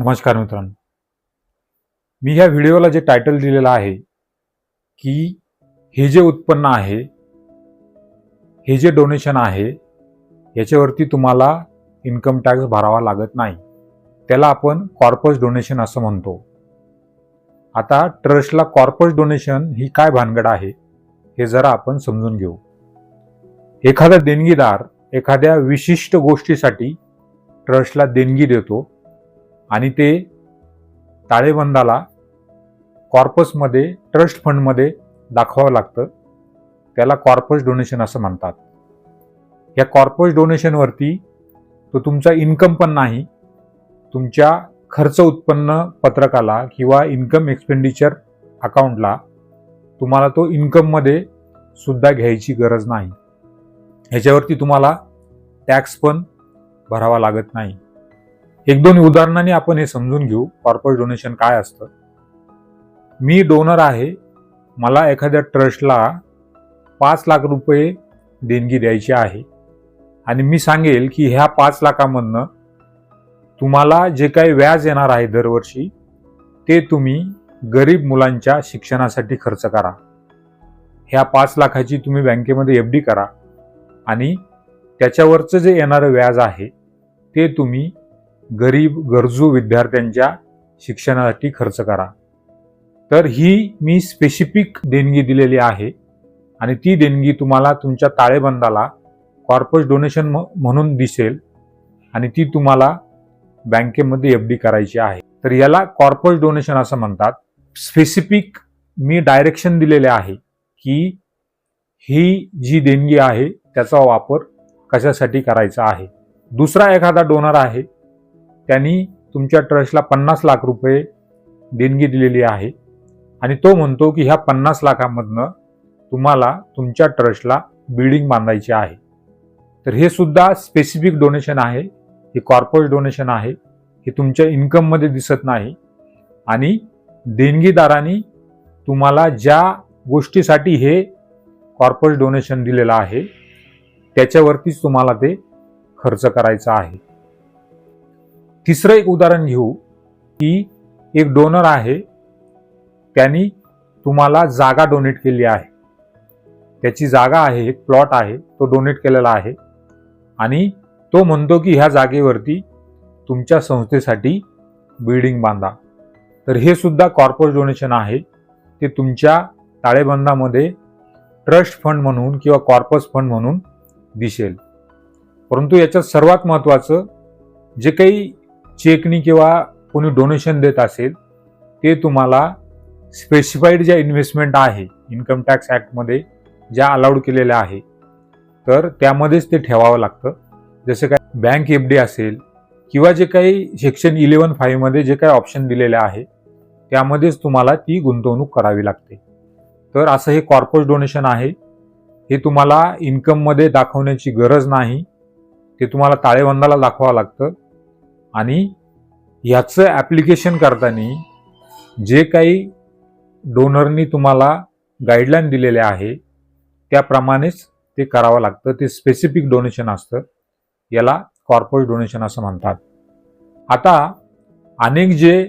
नमस्कार मित्रांनो. मी ह्या व्हिडिओला जे टायटल दिलेलं आहे की हे जे उत्पन्न आहे हे जे डोनेशन आहे याच्यावरती तुम्हाला इन्कम टॅक्स भरावा लागत नाही. त्याला आपण कॉर्पस डोनेशन असं म्हणतो. आता ट्रस्टला कॉर्पस डोनेशन ही काय भानगड आहे हे जरा आपण समजून घेऊ. एखादा देणगीदार एखाद्या विशिष्ट गोष्टीसाठी ट्रस्टला देणगी देतो आणि ते ताळेबंदाला कॉर्पसमध्ये ट्रस्ट फंडमध्ये दाखवावं लागतं. त्याला कॉर्पस डोनेशन असं म्हणतात. या कॉर्पस डोनेशनवरती तो तुमचा इन्कम पण नाही तुमच्या खर्च उत्पन्न पत्रकाला किंवा इन्कम एक्सपेंडिचर अकाउंटला तुम्हाला तो इन्कममध्ये सुद्धा घ्यायची गरज नाही. ह्याच्यावरती तुम्हाला टॅक्स पण भरावा लागत नाही. एक दोन उदाहरणाने आपण हे समजून घेऊ कॉर्पोरेट डोनेशन काय असतं. मी डोनर आहे मला एखाद्या ट्रस्टला पाच लाख रुपये देणगी द्यायची आहे. आणि मी सांगेल की ह्या पाच लाखामधनं तुम्हाला जे काही व्याज येणार आहे दरवर्षी ते तुम्ही गरीब मुलांच्या शिक्षणासाठी खर्च करा. ह्या पाच लाखाची तुम्ही बँकेमध्ये एफ डी करा. आणि त्याच्यावरचं जे येणारं व्याज आहे ते तुम्ही गरीब गरजू विद्यार्थ्यांच्या शिक्षणासाठी खर्च करा. तर ही मी स्पेसिफिक देणगी दिलेली आहे आणि ती देणगी तुम्हाला तुमच्या ताळेबंदाला कॉर्पस डोनेशन म्हणून दिसेल आणि ती तुम्हाला बँकेमध्ये एफ डी करायची आहे. तर याला कॉर्पस डोनेशन असं म्हणतात. स्पेसिफिक मी डायरेक्शन दिलेले आहे की ही जी देणगी आहे त्याचा वापर कशासाठी करायचा आहे. दुसरा एखादा डोनर आहे त्यांनी तुमच्या ट्रस्टला पन्नास लाख रुपये देणगी दिलेली आहे. आणि तो म्हणतो की ह्या पन्नास लाखामधनं तुम्हाला तुमच्या ट्रस्टला बिल्डिंग बांधायची आहे. तर हे सुद्धा स्पेसिफिक डोनेशन आहे. हे कॉर्पोरेट डोनेशन आहे. हे तुमच्या इन्कममध्ये दिसत नाही. आणि देणगीदारांनी तुम्हाला ज्या गोष्टीसाठी हे कॉर्पोरेट डोनेशन दिलेलं आहे त्याच्यावरतीच तुम्हाला ते खर्च करायचा आहे. तिसरं एक उदाहरण घेऊ की एक डोनर आहे. त्यांनी तुम्हाला जागा डोनेट केली आहे. त्याची जागा आहे एक प्लॉट आहे तो डोनेट केलेला आहे. आणि तो म्हणतो की ह्या जागेवरती तुमच्या संस्थेसाठी बिल्डिंग बांधा. तर हे सुद्धा कॉर्पोरेट डोनेशन आहे. ते तुमच्या ताळेबंदामध्ये ट्रस्ट फंड म्हणून किंवा कॉर्पस फंड म्हणून दिसेल. परंतु याच्यात सर्वात महत्त्वाचं जे काही चेकनी किंवा कोणी डोनेशन देत असेल ते तुम्हाला स्पेसिफाईड ज्या इन्व्हेस्टमेंट आहे इन्कम टॅक्स ॲक्टमध्ये ज्या अलाउड केलेल्या आहे तर त्यामध्येच ते ठेवावं लागतं. जसं काय बँक एफ डी असेल किंवा जे काही सेक्शन इलेवन फाईव्हमध्ये जे काही ऑप्शन दिलेले आहे त्यामध्येच तुम्हाला ती गुंतवणूक करावी लागते. तर असं हे कॉर्पोरेट डोनेशन आहे. हे तुम्हाला इन्कममध्ये दाखवण्याची गरज नाही. ते तुम्हाला ताळेबंदाला दाखवावं लागतं. आणि ह्याचं ॲप्लिकेशन करताना जे काही डोनरनी तुम्हाला गाईडलाईन दिलेले आहे त्याप्रमाणेच ते करावं लागतं. ते स्पेसिफिक डोनेशन असतं. याला कॉर्पोरेट डोनेशन असं म्हणतात. आता अनेक जे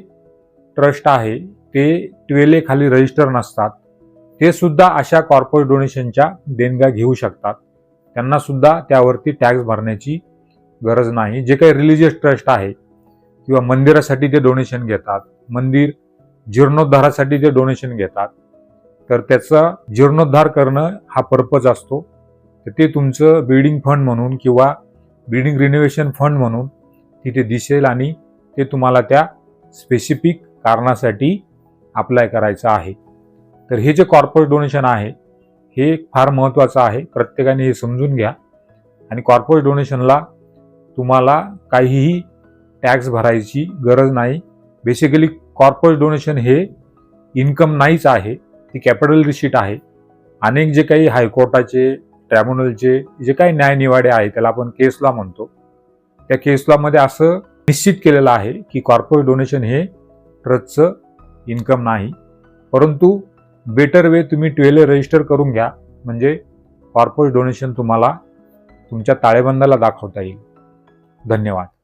ट्रस्ट आहे ते ट्वेलेखाली रजिस्टर नसतात. ते सुद्धा अशा कॉर्पोरेट डोनेशनच्या देणग्या घेऊ शकतात. त्यांना सुद्धा त्यावरती टॅक्स भरण्याची गरज नाही. जे काही रिलिजियस ट्रस्ट आहे किंवा मंदिरासाठी ते डोनेशन घेतात मंदिर जीर्णोद्धारासाठी ते डोनेशन घेतात तर त्याचा जीर्णोद्धार करणं हा पर्पज असतो. तर ते तुमचं बिल्डिंग फंड म्हणून किंवा बिल्डिंग रिनोव्हेशन फंड म्हणून तिथे दिसेल आणि ते तुम्हाला त्या स्पेसिफिक कारणासाठी अप्लाय करायचं आहे. तर हे जे कॉर्पोरेट डोनेशन आहे हे फार महत्त्वाचं आहे. प्रत्येकाने हे समजून घ्या. आणि कॉर्पोरेट डोनेशनला तुम्हाला काहीही टॅक्स भरायची गरज नाही. बेसिकली कॉर्पोरेट डोनेशन हे इन्कम नाहीच आहे ती कॅपिटल रिसीट आहे. अनेक जे काही हायकोर्टाचे ट्रॅब्युनलचे जे काही न्यायनिवाडे आहे त्याला आपण केस लॉ म्हणतो. त्या केस लॉमध्ये असं निश्चित केलेलं आहे की कॉर्पोरेट डोनेशन हे ट्रस्टचं इन्कम नाही. परंतु बेटर वे तुम्ही ट्वेलर रजिस्टर करून घ्या म्हणजे कॉर्पोरेट डोनेशन तुम्हाला तुमच्या ताळेबंदाला दाखवता येईल. धन्यवाद.